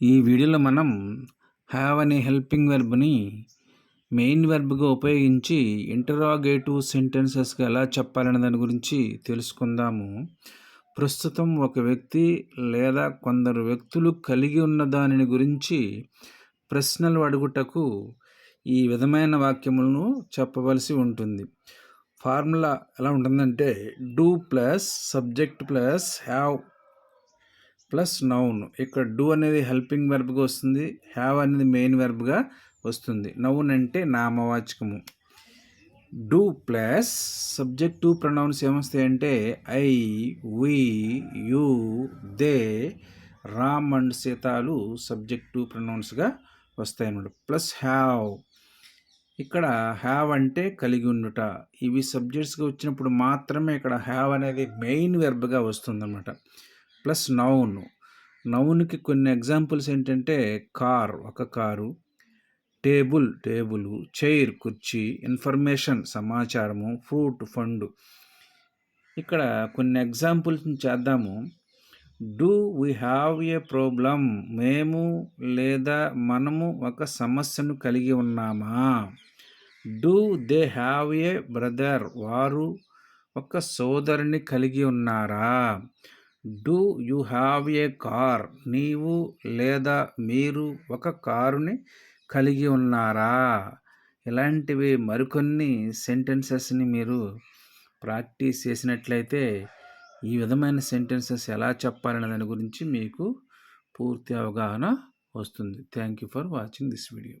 ఈ వీడియోలో మనం హ్యావ్ అనే హెల్పింగ్ వెర్బ్ని మెయిన్ వెర్బ్గా ఉపయోగించి ఇంటరాగేటివ్ సెంటెన్సెస్గా ఎలా చెప్పాలనే దాని గురించి తెలుసుకుందాము. ప్రస్తుతం ఒక వ్యక్తి లేదా కొందరు వ్యక్తులు కలిగి ఉన్న దానిని గురించి ప్రశ్నలు అడుగుటకు ఈ విధమైన వాక్యములను చెప్పవలసి ఉంటుంది. ఫార్ములా ఎలా ఉంటుందంటే do plus subject plus have plus noun. ఇక్కడ డూ అనేది హెల్పింగ్ వెర్బ్గా వస్తుంది. హ్యావ్ అనేది మెయిన్ వెర్బ్గా వస్తుంది. నౌన్ అంటే నామవాచకము. Do plus subject to pronouns ఏమొస్తాయి అంటే I we you they Ram and Seethalu subject to ప్రొనౌన్స్గా వస్తాయి అన్నమాట. Plus have. ఇక్కడ హ్యావ్ అంటే కలిగి ఉండుట. ఇవి సబ్జెక్ట్స్గా వచ్చినప్పుడు మాత్రమే ఇక్కడ హ్యావ్ అనేది మెయిన్ వెర్బ్గా వస్తుందన్నమాట. Plus noun. నౌన్కి కొన్ని ఎగ్జాంపుల్స్ ఏంటంటే కార్ ఒక కారు. Table table. చైర్ కుర్చీ. ఇన్ఫర్మేషన్ సమాచారము. ఫ్రూట్ ఫండ్. ఇక్కడ కొన్ని ఎగ్జాంపుల్స్ చేద్దాము. Do we have a problem మేము లేదా మనము ఒక సమస్యను కలిగి ఉన్నామా? Do they have a brother? వారు ఒక సోదరుని కలిగి ఉన్నారా? Do you have a car? నీవు లేదా మీరు ఒక కారుని కలిగి ఉన్నారా? ఇలాంటివి మరికొన్ని సెంటెన్సెస్ని మీరు ప్రాక్టీస్ చేసినట్లయితే ఈ విధమైన సెంటెన్సెస్ ఎలా చెప్పాలనే దాని గురించి మీకు పూర్తి అవగాహన వస్తుంది. Thank you for watching this video.